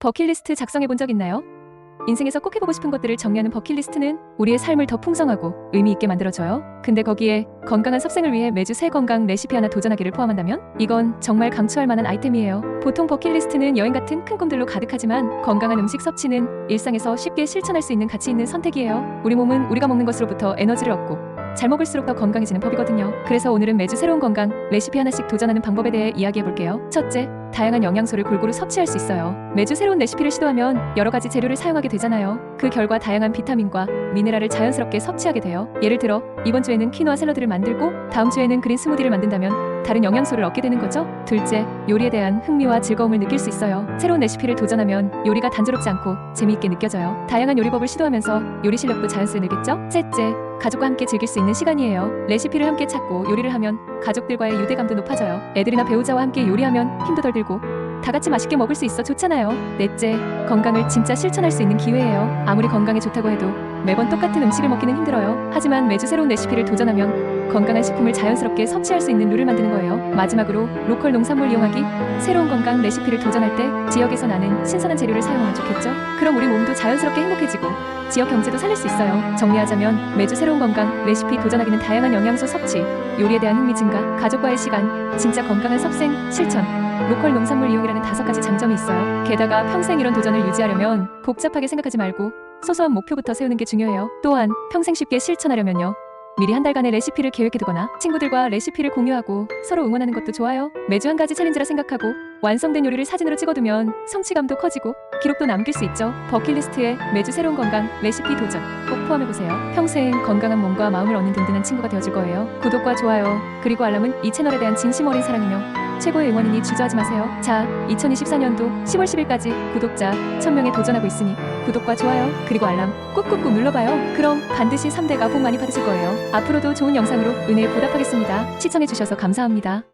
버킷리스트 작성해 본 적 있나요? 인생에서 꼭 해보고 싶은 것들을 정리하는 버킷리스트는 우리의 삶을 더 풍성하고 의미 있게 만들어줘요. 근데 거기에 건강한 섭생을 위해 매주 새 건강 레시피 하나 도전하기를 포함한다면 이건 정말 강추할 만한 아이템이에요. 보통 버킷리스트는 여행 같은 큰 꿈들로 가득하지만 건강한 음식 섭취는 일상에서 쉽게 실천할 수 있는 가치 있는 선택이에요. 우리 몸은 우리가 먹는 것으로부터 에너지를 얻고 잘 먹을수록 더 건강해지는 법이거든요. 그래서 오늘은 매주 새로운 건강 레시피 하나씩 도전하는 방법에 대해 이야기해 볼게요. 첫째, 다양한 영양소를 골고루 섭취할 수 있어요. 매주 새로운 레시피를 시도하면 여러 가지 재료를 사용하게 되잖아요. 그 결과 다양한 비타민과 미네랄을 자연스럽게 섭취하게 돼요. 예를 들어 이번 주에는 키노아 샐러드를 만들고 다음 주에는 그린 스무디를 만든다면 다른 영양소를 얻게 되는 거죠. 둘째, 요리에 대한 흥미와 즐거움을 느낄 수 있어요. 새로운 레시피를 도전하면 요리가 단조롭지 않고 재미있게 느껴져요. 다양한 요리법을 시도하면서 요리 실력도 자연스레 늘겠죠. 셋째, 가족과 함께 즐길 수 있는 시간이에요. 레시피를 함께 찾고 요리를 하면 가족들과의 유대감도 높아져요. 애들이나 배우자와 함께 요리하면 힘도 덜 들고 다 같이 맛있게 먹을 수 있어 좋잖아요. 넷째, 건강을 진짜 실천할 수 있는 기회예요. 아무리 건강에 좋다고 해도 매번 똑같은 음식을 먹기는 힘들어요. 하지만 매주 새로운 레시피를 도전하면 건강한 식품을 자연스럽게 섭취할 수 있는 룰을 만드는 거예요. 마지막으로 로컬 농산물 이용하기, 새로운 건강 레시피를 도전할 때 지역에서 나는 신선한 재료를 사용하면 좋겠죠? 그럼 우리 몸도 자연스럽게 행복해지고 지역 경제도 살릴 수 있어요. 정리하자면 매주 새로운 건강 레시피 도전하기는 다양한 영양소 섭취, 요리에 대한 흥미 증가, 가족과의 시간, 진짜 건강한 섭생, 실천, 로컬 농산물 이용이라는 다섯 가지 장점이 있어요. 게다가 평생 이런 도전을 유지하려면 복잡하게 생각하지 말고 소소한 목표부터 세우는 게 중요해요. 또한 평생 쉽게 실천하려면요. 미리 한 달간의 레시피를 계획해두거나 친구들과 레시피를 공유하고 서로 응원하는 것도 좋아요. 매주 한 가지 챌린지라 생각하고 완성된 요리를 사진으로 찍어두면 성취감도 커지고 기록도 남길 수 있죠. 버킷리스트에 매주 새로운 건강 레시피 도전 꼭 포함해보세요. 평생 건강한 몸과 마음을 얻는 든든한 친구가 되어줄 거예요. 구독과 좋아요 그리고 알람은 이 채널에 대한 진심 어린 사랑이며 최고의 응원이니 주저하지 마세요. 자, 2024년도 10월 10일까지 구독자 1000명에 도전하고 있으니 구독과 좋아요 그리고 알람 꾹꾹꾹 눌러봐요. 그럼 반드시 3대가 복 많이 받으실 거예요. 앞으로도 좋은 영상으로 은혜에 보답하겠습니다. 시청해주셔서 감사합니다.